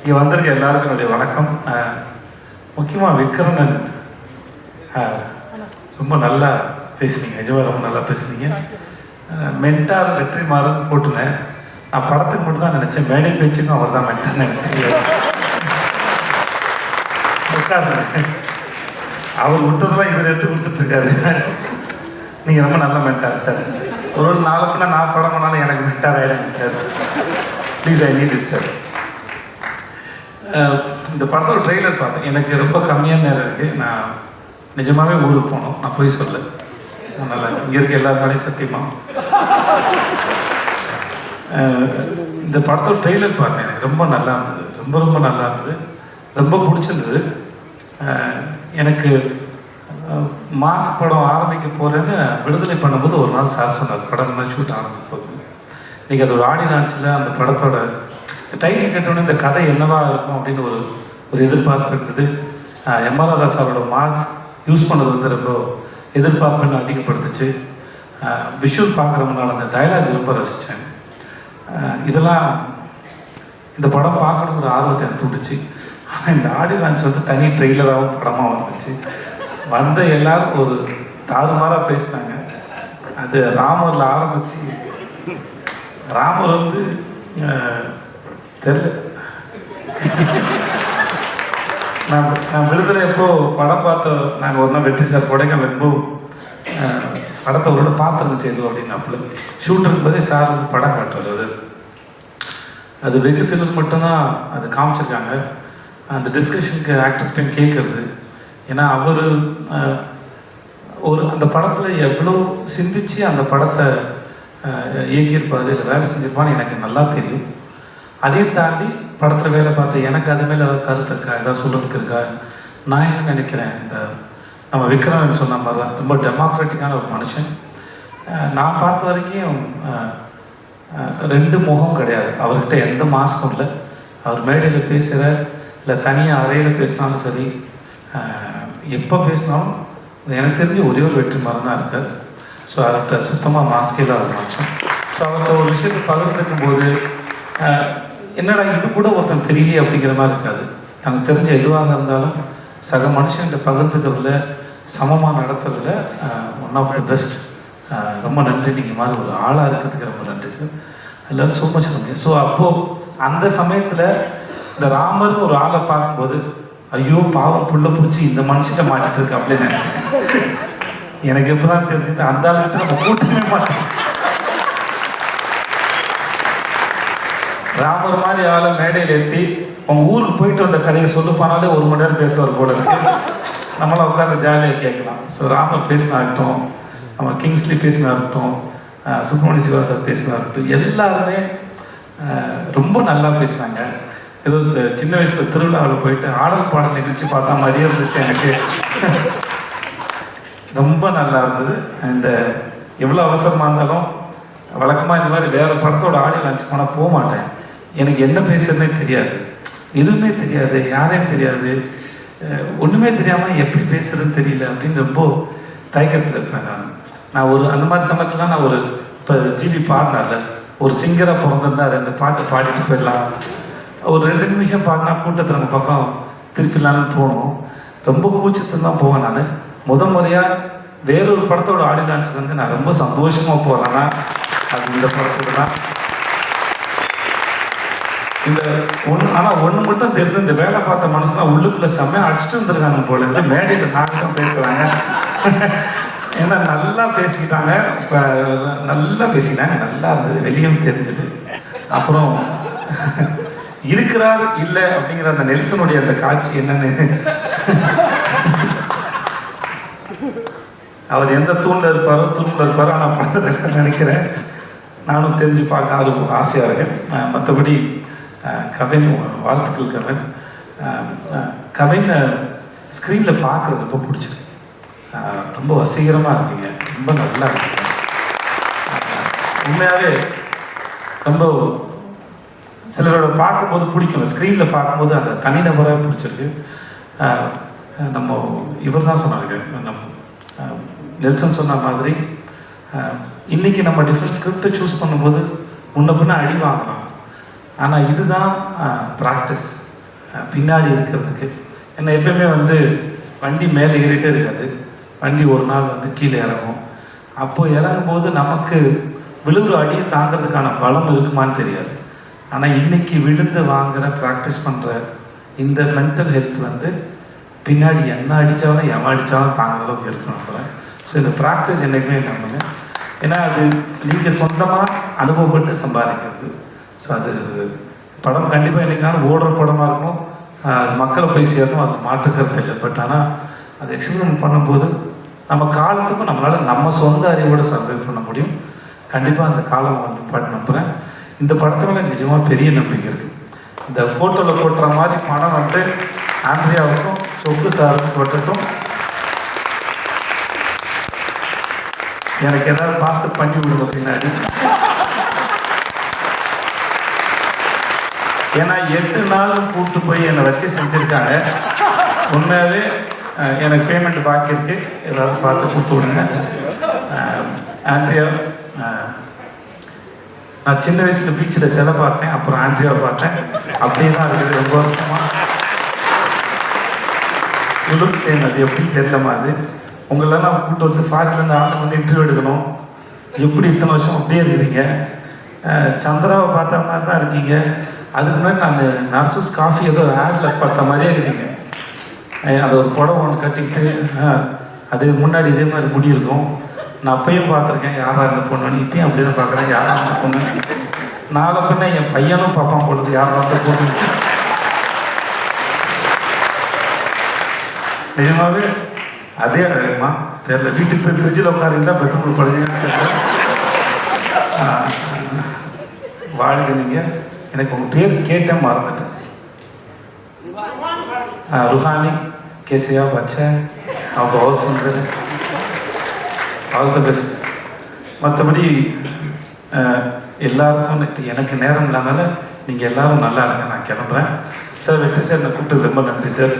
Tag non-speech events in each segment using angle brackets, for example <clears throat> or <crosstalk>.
இங்கே வந்திருக்க எல்லாருக்கும் என்னுடைய வணக்கம் முக்கியமாக விக்ரணன் ரொம்ப நல்லா பேசுனீங்க. நிஜமாக ரொம்ப நல்லா பேசுனீங்க. மென்டார் வெற்றி மாறன் போட்டுனேன் நான் படத்துக்கு மட்டும் தான் நினச்சேன். மேடை பேச்சுக்கும் அவர் தான் மென்டார்னு எனக்கு தெரியாது. உட்காருங்க. அவர் விட்டதெல்லாம் இவர் எடுத்து கொடுத்துட்ருக்காரு. நீங்கள் ரொம்ப நல்ல மென்டார் சார் ஒரு ஒரு நாளுக்குன்னா நான் படம் பண்ணாலும் எனக்கு மென்டார் ஆகிடுங்க sir please I need it sir இந்த படத்தோட ட்ரெய்லர் பார்த்தேன். எனக்கு ரொம்ப கம்மியான நேரம் இருக்குது நான் நிஜமாவே ஊருக்கு போகணும் நான் போய் சொல்ல நல்லா இங்கே இருக்க எல்லாருமே சத்தியமா. இந்த படத்தோட ட்ரெய்லர் பார்த்தேன். எனக்கு ரொம்ப நல்லா இருந்தது. ரொம்ப ரொம்ப நல்லா இருந்தது. ரொம்ப பிடிச்சிருந்தது. எனக்கு மாஸ் படம் ஆரம்பிக்க போகிறேன்னு விடுதலை பண்ணும்போது ஒரு நாள் சார் சொன்னார். படம் இந்த மாதிரி ஷூட் ஆரம்பிக்க போகுது இன்றைக்கி அதோட ஆடி லான்ச்சில் அந்த படத்தோட டைட்டில் கேட்டோன்னே இந்த கதை என்னவா இருக்கும் அப்படின்னு ஒரு ஒரு எதிர்பார்ப்பு இருந்தது. எம்ஆர் ராதா சாரோட மார்க்ஸ் யூஸ் பண்ணது வந்து ரொம்ப எதிர்பார்ப்புன்னு அதிகப்படுத்துச்சு. விஷுவல் பார்க்குறவங்களால அந்த டைலாக்ஸ் ரொம்ப ரசித்தேன் இதெல்லாம் இந்த படம் பார்க்கணுங்கிற ஆர்வத்தை எனக்கு தூண்டுச்சு. ஆனால் இந்த ஆடி லான்ச் வந்து தனி ட்ரெய்லராகவும் படமாக வந்துச்சு வந்த எல்லாரும் ஒரு தாறுமாறாக பேசினாங்க. அது ராமரில் ஆரம்பித்து ராமர் வந்து தெரியல. நான் நான் விடுதலை எப்போ படம் பார்த்த நாங்கள் ஒரு நாள் வெற்றி சார் கொடைக்கானல் எப்போ படத்தை ஒரு பார்த்துருங்க செய்தோம் அப்படின்னாப்புல. ஷூட் இருக்கும்போதே சார் வந்து படம் காட்டுவார் அது. அது வெகு சிலர் மட்டும்தான் அது காமிச்சிருக்காங்க. அந்த டிஸ்கஷனுக்கு ஆக்டர்கிட்ட கேட்குறது. ஏன்னா அவர் ஒரு அந்த படத்தில் எவ்வளோ சிந்திச்சு அந்த படத்தை இயக்கியிருப்பார் இல்லை வேலை செஞ்சிருப்பான்னு எனக்கு நல்லா தெரியும். அதையும் தாண்டி படத்தில் வேலை பார்த்த எனக்கு அது மேலே ஏதாவது கருத்து இருக்கா? ஏதாவது சொல்லுறதுக்கு இருக்கா? நான் என்ன நினைக்கிறேன்? இந்த நம்ம விக்ரம் சொன்ன மாதிரி தான் ரொம்ப டெமோக்ராட்டிக்கான ஒரு மனுஷன். நான் பார்த்த வரைக்கும் ரெண்டு முகம் கிடையாது. அவர்கிட்ட எந்த மாஸ்க்கும் இல்லை. அவர் மேடையில் பேசுகிற இல்லை தனியாக அறையில் பேசினாலும் சரி எப்போ பேசினாலும் எனக்கு தெரிஞ்சு ஒரே ஒரு வெற்றி மரம் தான் இருக்கார். ஸோ அவர்கிட்ட சுத்தமாக மாஸ்கே தான் ஒரு மனுஷன். ஸோ அவர்கிட்ட ஒரு விஷயத்தை பகிர்ந்துக்கும் போது என்னடா இது கூட ஒருத்தன் தெரியலையே அப்படிங்கிற மாதிரி இருக்காது. தனக்கு தெரிஞ்ச எதுவாக இருந்தாலும் சக மனுஷன்கிட்ட பகிர்ந்துக்கிறதுல சமமாக நடத்துறதுல ஒன் ஆஃப் த பெஸ்ட் ரொம்ப நன்றி. நீங்கள் மாதிரி ஒரு ஆளாக இருக்கிறதுக்கு ரொம்ப நன்றி சார் எல்லாரும் சூப்பர் சொல்லுங்க ஸோ அப்போது அந்த சமயத்தில் இந்த ராமர்னு ஒரு ஆளை பார்க்கும்போது ஐயோ பாவம் புள்ள பிடிச்சி இந்த மனுஷன்ட்ட மாட்டிட்டு இருக்கு அப்படின்னு நினச்சேன். எனக்கு எப்போ தான் தெரிஞ்சது அந்த ஆளுக்கிட்ட நம்ம கூட்டமே மாட்டோம். ராமர் மாதிரி ஆளை மேடையில் ஏற்றி உங்க ஊருக்கு போயிட்டு வந்த கதையை சொல்ல போனாலே ஒரு மணி நேரம் பேசுவார் போல இருக்கு. நம்மளாம் உட்காந்து ஜாலியாக கேட்கலாம். ஸோ ராமர் பேசினா இருக்கட்டும் நம்ம கிங்ஸ்லி பேசினா இருக்கட்டும் அஹ் சுப்பிரமணிய சிவா சார் பேசினா இருக்கட்டும் எல்லாருமே ரொம்ப நல்லா பேசினாங்க. ஏதோ சின்ன வயசுல திருவிழாவில் போயிட்டு ஆடல் பாடல் நிகழ்ச்சி பார்த்தா மாதிரியே இருந்துச்சு எனக்கு. ரொம்ப நல்லா இருந்தது. இந்த எவ்வளோ அவசரமாக இருந்தாலும் வழக்கமாக இந்த மாதிரி வேறு படத்தோட ஆடியோ லான்ச் போனால் போக மாட்டேன். எனக்கு என்ன பேசுறதுனே தெரியாது. எதுவுமே தெரியாது யாரையும் தெரியாது. ஒன்றுமே தெரியாமல் எப்படி பேசுறதுன்னு தெரியல அப்படின்னு ரொம்ப தயக்கத்தில் இருப்பேன் நான். நான் ஒரு அந்த மாதிரி சமயத்தில் நான் ஒரு இப்போ ஜிபி பாடினார்ல ஒரு சிங்கராக பிறந்திருந்தா ரெண்டு பாட்டு பாடிட்டு போயிடலாம். ஒரு ரெண்டு நிமிஷம் பாடினா கூட்டத்தில் நம்ம பக்கம் திருப்பிடலான்னு தோணும். ரொம்ப கூச்சத்தில் தான் போவேன் நான். முத முறையாக வேறொரு படத்தோட ஆடியோ லான்ச்சுக்கு வந்து நான் ரொம்ப சந்தோஷமாக போகிறேன்னா அது இந்த படத்தோட தான். இந்த ஒன்று ஆனால் ஒன்று மட்டும் தெரிஞ்சு இந்த வேலை பார்த்த மனுஷனா உள்ளுக்குள்ள செம்மையாக அடிச்சுட்டு வந்துருக்காங்க போல இருந்து மேடையில் நாங்கள் தான் பேசுகிறாங்க ஏன்னா நல்லா பேசிக்கிட்டாங்க. இப்போ நல்லா பேசிக்கிட்டாங்க. நல்லா இருந்தது. வெளியும் தெரிஞ்சது. அப்புறம் இருக்கிறார் இல்லை அப்படிங்கிற அந்த நெல்சனுடைய அந்த காட்சி என்னன்னு. அவர் எந்த தூணில் இருப்பாரோ தூணில் இருப்பாரோ நான் படத்தை நினைக்கிறேன். நானும் தெரிஞ்சு பார்க்க அது ஆசையாக இருக்கேன். மற்றபடி கவின் வாழ்த்துக்கள் கவின். கவின் ஸ்க்ரீனில் பார்க்குறது ரொம்ப பிடிச்சிருக்கு. ரொம்ப வசீகரமாக இருக்கீங்க. ரொம்ப நல்லா இருக்கீங்க. உண்மையாகவே ரொம்ப சிலரோட பார்க்கும்போது பிடிக்கும் ஸ்க்ரீனில் பார்க்கும்போது அந்த தனிநபராக பிடிச்சிருக்கு. நம்ம இவர் தான் சொன்னாங்க நம்ம நெல்சன் சொன்ன மாதிரி இன்றைக்கி நம்ம டிஃப்ரெண்ட் ஸ்கிரிப்டை சூஸ் பண்ணும்போது முன்ன பின்ன அடி வாங்கலாம். ஆனால் இதுதான் ப்ராக்டிஸ் பின்னாடி இருக்கிறதுக்கு. ஏன்னா எப்பயுமே வந்து வண்டி மேலே ஏறிட்டே இருக்காது. வண்டி ஒரு நாள் வந்து கீழே இறங்கும். அப்போது இறங்கும்போது நமக்கு விழுவுற அடியை தாங்கிறதுக்கான பலம் இருக்குமான்னு தெரியாது. ஆனால் இன்னைக்கு விழுந்து வாங்குகிற ப்ராக்டிஸ் பண்ணுற இந்த மென்டல் ஹெல்த் வந்து பின்னாடி என்ன அடித்தாலும் எவன் அடித்தாலும் தாங்குற அளவுக்கு இருக்கணும் நம்மள ஸோ இந்த ப்ராக்டிஸ் என்றைக்குமே நம்புங்க ஏன்னா அது நீங்கள் சொந்தமாக அனுபவப்பட்டு சம்பாதிக்கிறது. ஸோ அது படம் கண்டிப்பாக என்றைக்குனாலும் ஓடுற படமாக இருக்கும் அது மக்களை போய் சேரணும். அது மாற்று கருத்து இல்லை. பட் ஆனால் அது எக்ஸ்பிரிமெண்ட் பண்ணும்போது நம்ம காலத்துக்கும் நம்மளால் நம்ம சொந்த அறிவோடு சர்வை பண்ண முடியும். கண்டிப்பாக அந்த காலம் நிப்பாட்டு நம்புகிறேன் இந்த படத்து மேலே நிஜமாக பெரிய நம்பிக்கை இருக்குது இந்த ஃபோட்டோவில் போட்டுற மாதிரி பணம் வந்து ஆண்ட்ரியாவுக்கும் சொப்பு சாருக்கும் போட்டுட்டும். எனக்கு ஏதாவது பார்த்து பண்ணி விடுங்க பின்னாடி. ஏன்னா எட்டு நாளும் கூப்பிட்டு போய் என்னை வச்சு செஞ்சுருக்காங்க. உண்மையாகவே எனக்கு பேமெண்ட் பாக்கி இருக்கு. ஏதாவது பார்த்து கொடுத்து விடுங்க. ஆண்ட்ரியா நான் சின்ன வயசுல பீச்சில் சிலை பார்த்தேன். அப்புறம் ஆண்ட்ரியாவை பார்த்தேன். அப்படியே தான் இருக்குது. ரொம்ப வருஷமா லுக் சேம் அது எப்படின்னு தெரியலமா அது. உங்களெல்லாம் நான் கூப்பிட்டு வந்து ஃபாரின்லேருந்து ஆளுங்க வந்து இன்டர்வியூ எடுக்கணும். எப்படி இத்தனை வருஷம் அப்படியே இருக்கிறீங்க? சந்திராவை பார்த்த மாதிரி தான் இருக்கீங்க. அதுக்கு முன்னாடி நான் நர்சஸ் காஃபி ஏதோ ஆடில் பார்த்த மாதிரியே இருக்குங்க அது ஒரு புடவை ஒன்று கட்டிக்கிட்டு அது முன்னாடி இதே மாதிரி முடி இருக்கும். நான் அப்பயும் பார்த்துருக்கேன் யாரா இந்த பொண்ணுன்னு இப்பயும் அப்படி தான் பார்க்குறேன் யாரா இந்த பொண்ணு? நாளை பின்ன என் பையனும் பார்ப்பான் பொழுது யாரா அந்த பொண்ணு? நிஜமாவே அதே அழகுமா? தெரியல வீட்டுக்கு போய் ஃப்ரிட்ஜில் உட்காருங்களா பெட்ரூமில் படுங்க வாழ்க நீங்கள் எனக்கு உங்கள் பேர் கேட்டேன் மறந்துட்டேன். ருஹானி கேசியா பச்சன் அவங்க ஹவுஸ் பண்ணுறது ஆல் த பெஸ்ட் மற்றபடி எல்லாருக்கும் எனக்கு- நேரம் இல்லாதனால நீங்கள் எல்லாரும் நல்லா இருங்க நான் கிளம்புறேன். சார் வெற்றி சார் என்னை கூப்பிட்டு ரொம்ப நன்றி சார்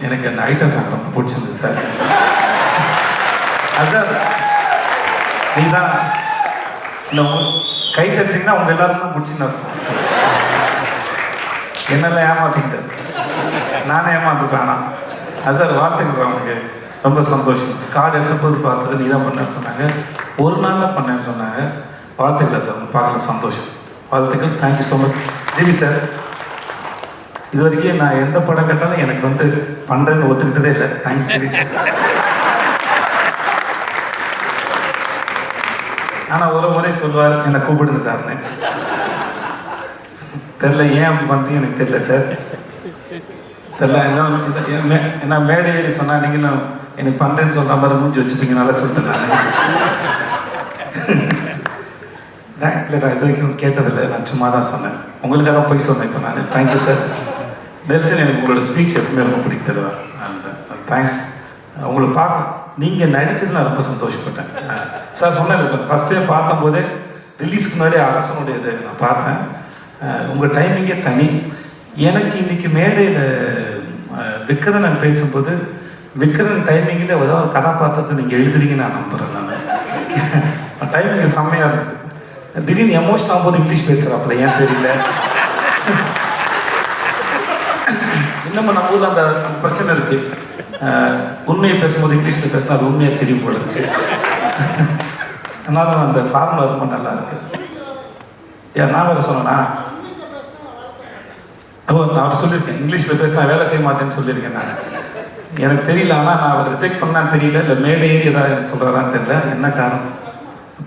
எனக்கு அந்த ஐட்டம் சாங் ரொம்ப பிடிச்சிருந்து சார் ஆ, சார் நீ தான் இந்த கை தட்டிங்கன்னா உங்க எல்லாரும் தான் பிடிச்சின்னு அர்த்தம். என்னெல்லாம் ஏமாத்திக்கிட்டாரு நானே ஏமாந்துப்பேன் அது சார் வாழ்த்துக்கள் அவனுக்கு ரொம்ப சந்தோஷம். கார்டு எடுத்த போது பார்த்தது நீ தான் பண்ணேன்னு சொன்னாங்க. ஒரு நாளில் பண்ணேன்னு சொன்னாங்க. வாழ்த்துக்கள் சார் உங்களை பார்க்கல சந்தோஷம். வாழ்த்துக்கள். Thank you so much GV sir இது வரைக்கும் நான் எந்த படம் கேட்டாலும் எனக்கு வந்து பண்ணுறேன்னு ஒத்துக்கிட்டதே இல்லை. Thanks GV sir. ஆனால் ஒரு முறை சொல்வார் என்னை கூப்பிடுங்க சார்னு தெரில ஏன் அப்படி பண்ணுறீங்க எனக்கு தெரில சார் தெரில என்ன மே- மேடை ஏறி சொன்னா நான் எனக்கு பண்ணுறேன்னு சொல்கிற மாதிரி மூஞ்சி வச்சுப்பீங்க நல்லா சொல்லிட்டு நான். இல்லைடா நான் இது வரைக்கும் கேட்டதில்லை நான் சும்மா தான் சொன்னேன். உங்களுக்காக தான் போய் சொன்னேன் இப்போ நான். தேங்க்யூ சார் நெல்சன் எனக்கு உங்களோட ஸ்பீச் எப்பவுமே ரொம்ப பிடிக்கிறதா தருவா தேங்க்ஸ் உங்களை பார்க்க நீங்கள் நடித்தது நான் ரொம்ப சந்தோஷப்பட்டேன். சார் சொன்னேன் சார் ஃபஸ்ட்டே பார்த்தம்போதே ரிலீஸ்க்கு முன்னாடி அரசனுடைய இது நான் பார்த்தேன். உங்கள் டைமிங்கே தனி. எனக்கு இன்றைக்கி மேடையில் விக்ரன் நான் பேசும்போது விக்ரன் டைமிங்கில் ஏதோ ஒரு கதாபாத்திரத்தை நீங்கள் எழுதுறீங்கன்னு நான் நம்புகிறேன் <laughs> நான். டைமிங் செம்மையாக இருந்தது திடீர்னு எமோஷன் ஆகும்போது இங்கிலீஷ் பேசுகிறாப்புல ஏன் தெரியல? <laughs> இன்னமும் நம்ம ஊரில் அந்த பிரச்சனை இருக்கு. உண்மையை பேசும்போது இங்கிலீஷில் பேசினா அது உண்மையாக தெரியும் போல இருக்கு. அதனால அந்த ஃபார்முலா ரொம்ப நல்லா இருக்கு. ஏன் நான் வேறு சொன்னேனா? ஓ நான் அவர் சொல்லியிருக்கேன். இங்கிலீஷில் பேசினா வேலை செய்ய மாட்டேன்னு சொல்லியிருக்கேன் நான். எனக்கு தெரியல ஆனால் நான் அவர் ரிஜெக்ட் பண்ணான்னு தெரியல இல்லை மேடை ஏறி ஏதாவது சொல்கிறாரான்னு தெரியல. என்ன காரணம்?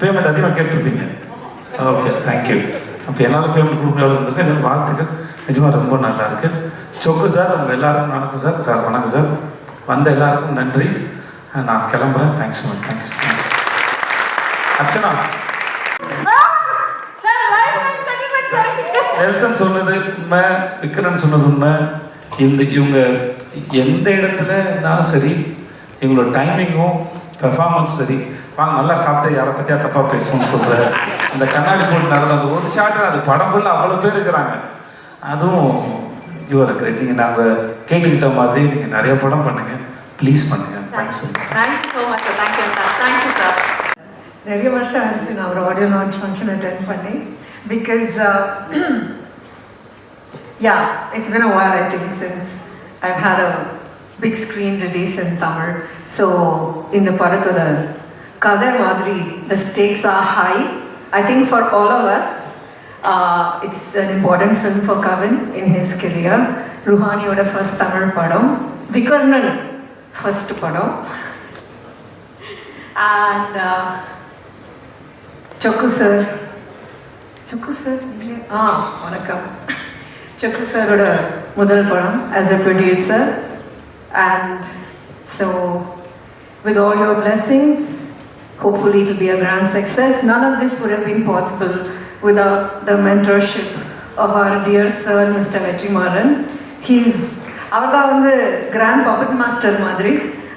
பேமெண்ட் அதிகமாக கேட்டிருப்பீங்க. ஓகே தேங்க்யூ அப்போ என்னால் பேமெண்ட் கொடுக்க எவ்வளோ இருந்திருக்கு வாழ்த்துக்கள். நிஜமாக ரொம்ப நல்லா இருக்கு சொக்கு சார் உங்கள் எல்லாருக்கும் வணக்கம் சார். சார் வணக்கம் சார். வந்த எல்லாருக்கும் நன்றி. நான் கிளம்புறேன். Thanks so much thank you thanks Archana. Nelson சொன்னது உண்மை விக்ரன் சொன்னது உண்மை. இந்த இவங்க எந்த இடத்துல இருந்தாலும் சரி இவங்களோட டைமிங்கும் பெர்ஃபார்மன்ஸ் சரி வாங்க நல்லா சாப்பிட்டு யாரை பற்றியா தப்பாக பேசுவோம்னு சொல்கிற அந்த கண்ணாடி போட்டு நடந்த அந்த ஒரு ஷாட்டு அது படம் ஃபுல்லாக அவ்வளோ பேர் இருக்கிறாங்க. அதுவும் யுவர் கிரேட் நீங்கள் நாங்கள் கேட்டுக்கிட்ட மாதிரி நீங்கள் நிறைய படம் பண்ணுங்கள் ப்ளீஸ் பண்ணுங்கள் thanks so thank you so much thank you sir thank you sir நிறைய வருஷம் ஆயிடுச்சு நான் ஒரு ஆடியோ லான்ச் ஃபங்க்ஷன் அட்டென்ட் பண்ணி. Because <clears throat> Yeah, it's been a while, I think, since I've had a big screen release in Tamil. So, in the Parathoda Kadha Madri, the stakes are high. I think for all of us, uh, it's an important film for Kavin in his career. Ruhaniyoda first Tamil padam. Vikarnan first padam. <laughs> And uh, Chokku sir. Chokku sir? ஆ வணக்கம் சக்கு சாரோட முதல் படம் as a producer and so with all your blessings, hopefully it will be a grand success. None of this would have been possible without the mentorship of our dear sir, Mr. Vetrimaran. He's அவர் தான் வந்து grand puppet master மாதிரி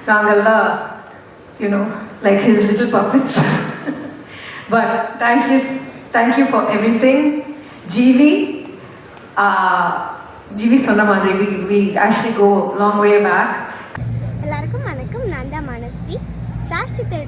நாங்கள்லாம் you know like his little puppets but thank you thank you for everything GV GV சொன்ன மாதிரி we we actually go long way back எல்லாருக்கும் வணக்கம் நான் தான் மனஸ்வி ஃப்ளாஷ் சித்தர்